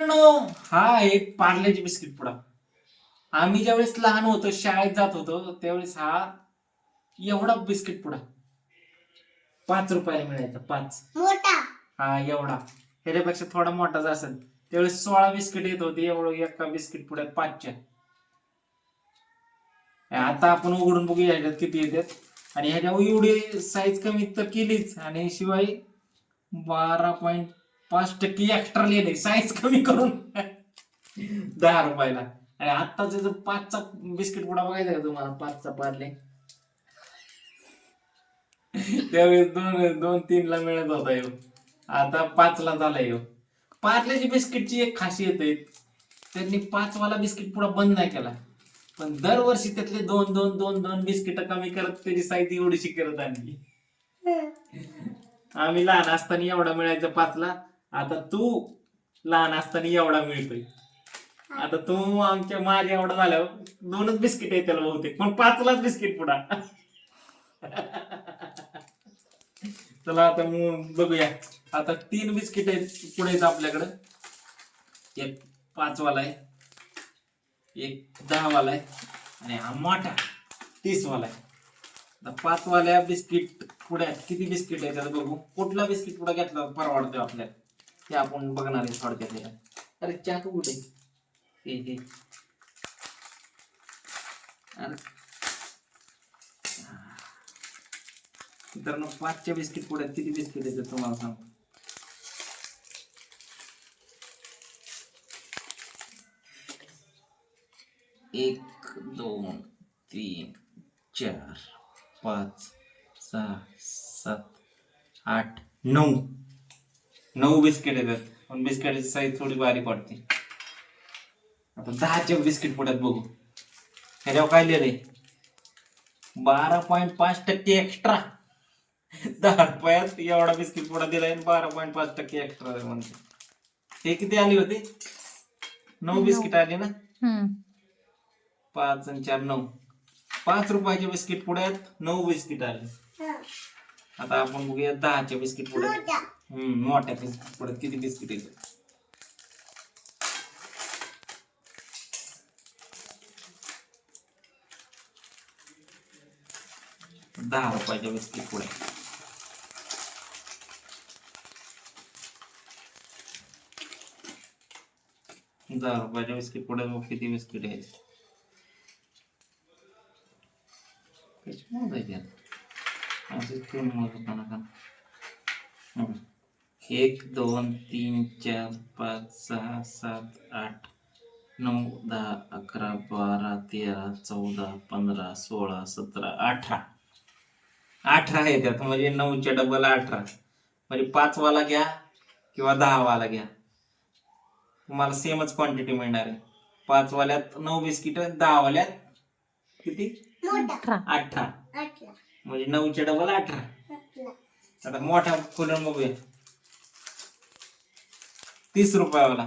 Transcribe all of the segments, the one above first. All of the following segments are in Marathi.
हा आहे पार्लेजी बिस्किट पुडा. आम्ही ज्यावेळेस लहान होतो शाळेत जात होतो त्यावेळेस हा एवढा बिस्किट पुडा. पाच रुपयाला मिळायचा पाच. मोठा. हा एवढा. ह्याच्यापेक्षा थोडा मोठाच असेल. त्यावेळेस सोळा बिस्किट येत होते एवढं एका बिस्किट पुड्यात पाचच्या. आता आपण उघडून बघूया ह्याच्यात किती येतात आणि ह्याच्या एवढी साईज कमी तर केलीच. आणि शिवाय बारा पॉईंट पाच टक्के एक्स्ट्रा लिहिले साईज कमी करून. दहा रुपयाला. आणि आत्ताचा पाचचा बिस्किट पुडा बघायचा का तुम्हाला? पाचचा पार्ले त्यावेळेस दोन दोन तीन ला मिळत होता येऊ आता पाचला झाला येऊ पार्लेची बिस्किटची एक खासियत आहे. त्यांनी पाच वाला बिस्किट पुडा बंद नाही केला. पण दरवर्षी त्यातले दोन दोन दोन दोन बिस्किट कमी करत त्याची साईज एवढीशी करत आणली. आम्ही लहान असताना एवढा मिळायचा पाचला. आता तू लहान असताना एवढा मिळतोय. आता तू आमच्या माझ्या एवढा झाल्यावर दोनच बिस्किट आहे त्याला बहुतेक पण पाचलाच बिस्किट पुढा चला आता मग बघूया. आता तीन बिस्किट आहेत पुढे आहेत आपल्याकडं. एक पाचवाला आहे एक दहावाला आहे आणि हा मोठा तीसवाला आहे. आता बिस्किट पुढे किती बिस्किट आहे त्याला बघू. कुठला बिस्किट पुढे घेतला परवडतो आपल्याला? ते आपण बघणार आहे थोडक्यात याच्यात. अरे चाकू कुठे? हे हे. अरे. पाचच्या बिस्किट पुढ्यात किती बिस्किट येतात तुम्हाला सांगतो एक दोन तीन चार पाच सहा सात आठ नऊ. नऊ बिस्किट येतात. पण बिस्किटाची साईज थोडी बारीक वाटते. आता दहाचे बिस्किट पुढ्यात बघू. ह्याच्यावर काय लिहिलंय? बारा पॉईंट पाच टक्के एक्स्ट्रा दहा रुपयात एवढा बिस्किट पुडा दिलाय आणि बारा पॉईंट पाच टक्के एक्स्ट्रा म्हणते. हे किती आली होती? नऊ बिस्किट आली ना? हम्म. पाच आणि चार नऊ. पाच रुपयाचे बिस्किट पुढ्यात नऊ बिस्किट आले. आता आपण बघूया दहाच्या बिस्किट हम्म मोठ्या बिस्किट किती बिस्किट येतात. दहा रुपयाच्या बिस्किट पुढे. दहा रुपयाच्या बिस्किट पुढे मग किती बिस्किट आहेत? मोजायचे मोजायची आता? असे का मोजत नका एक दोन तीन चार पाच सहा सात आठ नऊ दहा अकरा बारा तेरा चौदा पंधरा सोळा सतरा अठरा. अठरा आहे त्यात म्हणजे नऊच्या डबल अठरा. म्हणजे पाच वाला घ्या किंवा दहा वाला घ्या. तुम्हाला सेमच क्वांटिटी मिळणार आहे. पाच वाल्यात नऊ बिस्किट दहा वाल्यात किती? अठरा. म्हणजे नऊच्या डबल अठरा. अठरा. आता मोठा खोलून बघूया. तीस रुपयावाला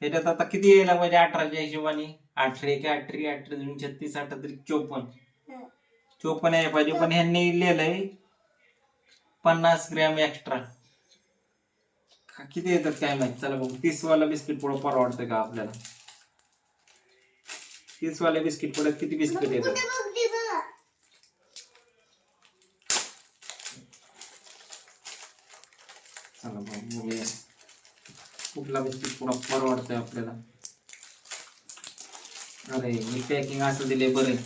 ह्याच्यात आता किती यायला पाहिजे? अठराच्या हिशोबाने. अठरा एक अठरी अठरा दोन छत्तीस अठ्ठावीस चोपन्न. चोपन्न यायला पाहिजे पण ह्यांनी लिहिलंय पन्नास ग्रॅम एक्स्ट्रा. किती येतात काय माहीत? चला बघू. तीस वाला बिस्किट पुढे परवडतं का आपल्याला? तीस वाल्या बिस्किट पुढे किती बिस्किट येतात? चला बघ, कुठला बिस्किट पुढा परवडतोय आपल्याला? अरे मी पॅकिंग असं दिले बरे.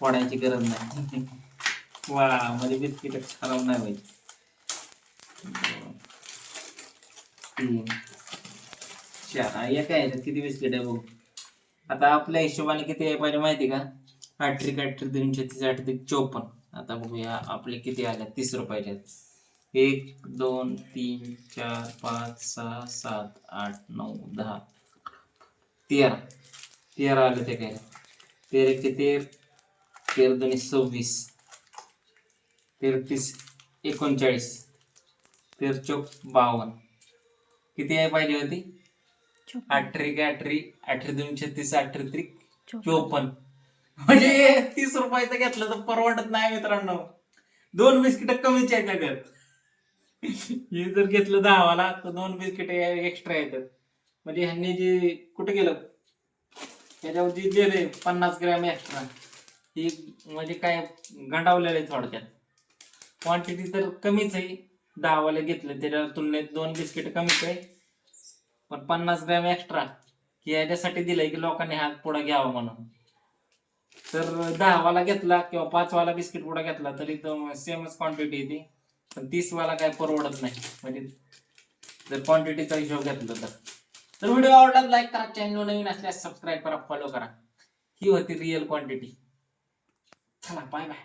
फोडायची गरज नाही. वा मध्ये बिस्किट खराब नाही व्हायची. तीन. चार एका याच्यात किती बिस्किट आहे बघ. आता आपल्या हिशोबाने किती आहे पाहिजे माहिती का? अठरी अठरी दोनशे तीस अठरी चोपन्न. आता बघूया आपले किती आले? तीस रुपयाचे आहेत. एक दोन तीन चार पाच सहा सात आठ नऊ दहा. तेरा. तेरा आले ते काय? तेरा ते तेर तेरा दोन्ही सव्वीस. तेहतीस एकोणचाळीस. तेर चौक बावन्न किती आहे पाहिजे होती. अठरी काय अठरी अठरी दोन छत्तीस अठरी त्रिक चोपन्न. म्हणजे तीस रुपयाचं घेतलं तर परवडत नाही मित्रांनो. दोन बिस्किट कमीच आहेत त्याच्यात. हे जर घेतलं दहावाला तर दोन बिस्किट एक्स्ट्रा येतात. म्हणजे ह्यांनी जे कुठे गेलं? त्याच्यावर जे दिले पन्नास ग्रॅम एक्स्ट्रा ही म्हणजे काय गंडावलेलं आहे थोडक्यात. क्वांटिटी तर कमीच आहे. दहावाले घेतले त्याच्या तुलनेत दोन बिस्किट कमीच आहे. पण पन्नास ग्रॅम एक्स्ट्रा की याच्यासाठी दिलंय की लोकांनी हा पुढा घ्यावा म्हणून. तर दहावाला घेतला किंवा पाचवाला बिस्किट पुडा घेतला तरी तो सेमच क्वांटिटी येते पण तीस वाला काय परवडत नाही. म्हणजे जर क्वांटिटीचा हिशोब घेतला तर. तर व्हिडिओ आवडला लाईक करा चॅनल नवीन असल्यास सबस्क्राईब करा फॉलो करा. ही होती रिअल क्वांटिटी चला बाय बाय